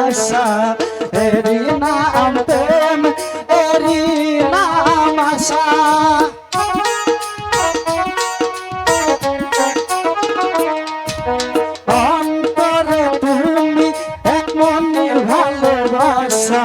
আশা এরি নাম প্রেম এরি নাম আশা। অন্তরে তুমি এক মনে ভালোবাসা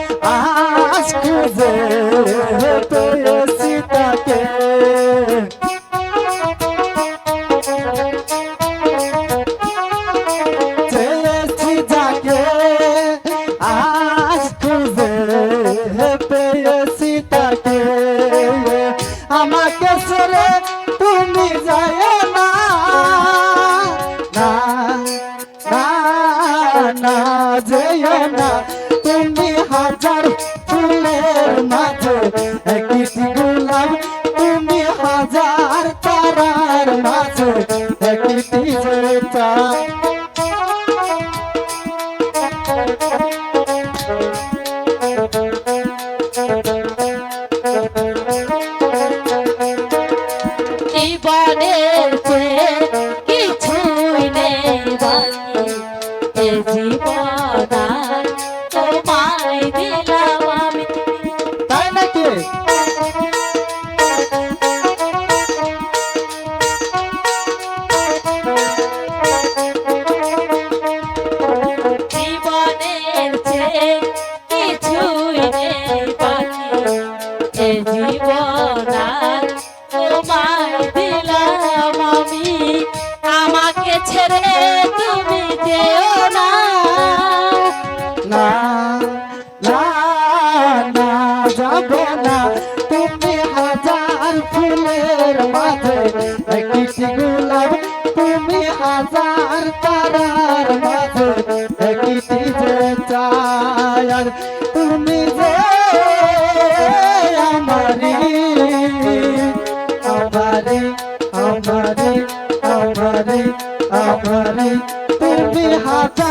আমাকে ছেড়ে তুমি যায় না না না না যেও না তুমি না না না যাব না